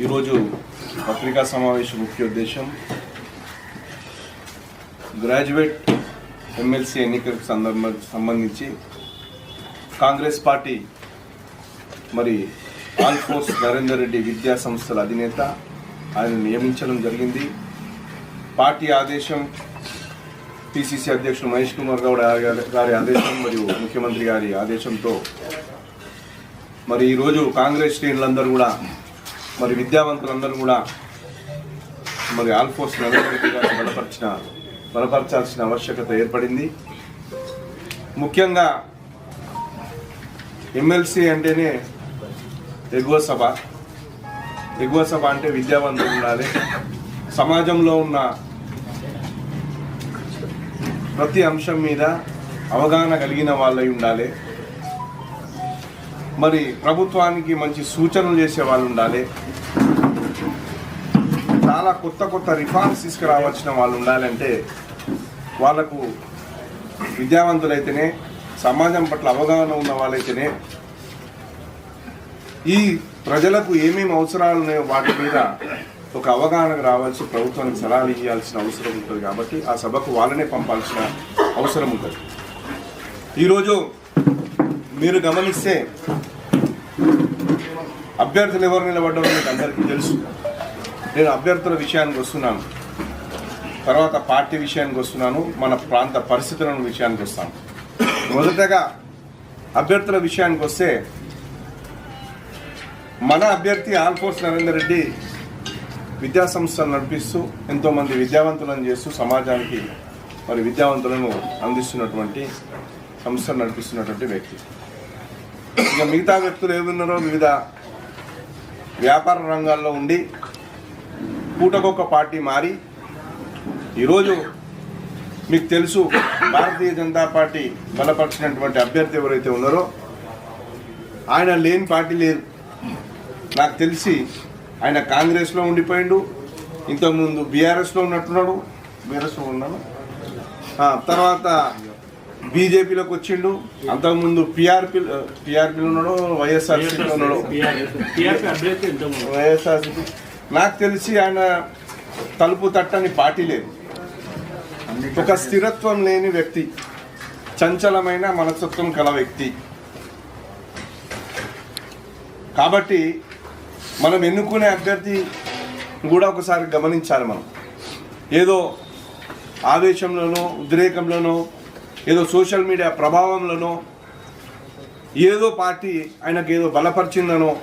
ఈరోజు పత్రికా సమావేశం ముఖ్య ఉద్దేశం గ్రాడ్యుయేట్ ఎమ్మెల్సీ ఎన్నికలకు సందర్భ సంబంధించి కాంగ్రెస్ పార్టీ మరి ఆల్ ఫోర్స్ నరేందర్ రెడ్డి విద్యా సంస్థల అధినేత. ఆయన నియమించడం జరిగింది. పార్టీ ఆదేశం పిసిసి అధ్యక్షుడు మహేష్ కుమార్ గౌడ్ గారి- గారి ఆదేశం మరియు ముఖ్యమంత్రి గారి ఆదేశంతో మరి ఈరోజు కాంగ్రెస్ శ్రేణులందరూ కూడా మరి విద్యావంతులందరూ కూడా మరి ఆల్ఫోర్స్ బలపరిచిన బలపరచాల్సిన ఆవశ్యకత ఏర్పడింది. ముఖ్యంగా ఎమ్మెల్సీ అంటేనే ఎగువ సభ. ఎగువ సభ అంటే విద్యావంతులు ఉండాలి. సమాజంలో ఉన్న ప్రతి అంశం మీద అవగాహన కలిగిన వాళ్ళై ఉండాలి. మరి ప్రభుత్వానికి మంచి సూచనలు చేసే వాళ్ళు ఉండాలి. చాలా కొత్త కొత్త రిఫార్మ్స్ తీసుకురావాల్సిన వాళ్ళు ఉండాలంటే వాళ్ళకు విద్యావంతులైతేనే సమాజం పట్ల అవగాహన ఉన్న వాళ్ళైతేనే ఈ ప్రజలకు ఏమేమి అవసరాలు ఉన్నాయో వాటి మీద ఒక అవగాహనకు రావాల్సి ప్రభుత్వానికి సలహాలు ఇవ్వాల్సిన అవసరం ఉంటుంది కాబట్టి ఆ సభకు వాళ్ళనే పంపాల్సిన అవసరం ఉంటుంది. ఈరోజు మీరు గమనిస్తే అభ్యర్థులు ఎవరు నిలబడ్డారో మీకు అందరికీ తెలుసు. నేను అభ్యర్థుల విషయానికి వస్తున్నాను. తర్వాత పార్టీ విషయానికి వస్తున్నాను. మన ప్రాంత పరిస్థితుల విషయానికి వస్తాను. మొదటగా అభ్యర్థుల విషయానికి వస్తే మన అభ్యర్థి ఆల్ఫోర్స్ నరేందర్ రెడ్డి విద్యాసంస్థలు నడిపిస్తూ ఎంతోమంది విద్యావంతులను చేస్తూ సమాజానికి మరి విద్యావంతులను అందిస్తున్నటువంటి సంస్థలు నడిపిస్తున్నటువంటి వ్యక్తి. ఇక మిగతా వ్యక్తులు ఏమున్నారో వివిధ వ్యాపార రంగాల్లో ఉండి పూటకొక్క పార్టీ మారి ఈరోజు మీకు తెలుసు భారతీయ జనతా పార్టీ బలపరిచినటువంటి అభ్యర్థి ఎవరైతే ఉన్నారో ఆయన లేని పార్టీ లేదు. నాకు తెలిసి ఆయన కాంగ్రెస్లో ఉండిపోయిండు ఇంతకుముందు బీఆర్ఎస్లో ఉన్నట్టున్నాడు. బీఆర్ఎస్లో ఉన్నాను. తర్వాత బీజేపీలోకి వచ్చిండు అంతకుముందు పిఆర్పి పిఆర్పీలో ఉన్నాడు వైఎస్ఆర్సీపీలో ఉన్నాడు? వైఎస్ఆర్సీపీ. నాకు తెలిసి ఆయన తలుపు తట్టని పార్టీ లేదు. ఒక స్థిరత్వం లేని వ్యక్తి చంచలమైన మనస్తత్వం కల వ్యక్తి. కాబట్టి మనం ఎన్నుకునే అభ్యర్థి కూడా ఒకసారి గమనించాలి మనం. ఏదో ఆవేశంలోనో ఉద్రేకంలోనో ఏదో సోషల్ మీడియా ప్రభావంలోనో ఏదో పార్టీ ఆయనకు ఏదో బలపరిచిందనో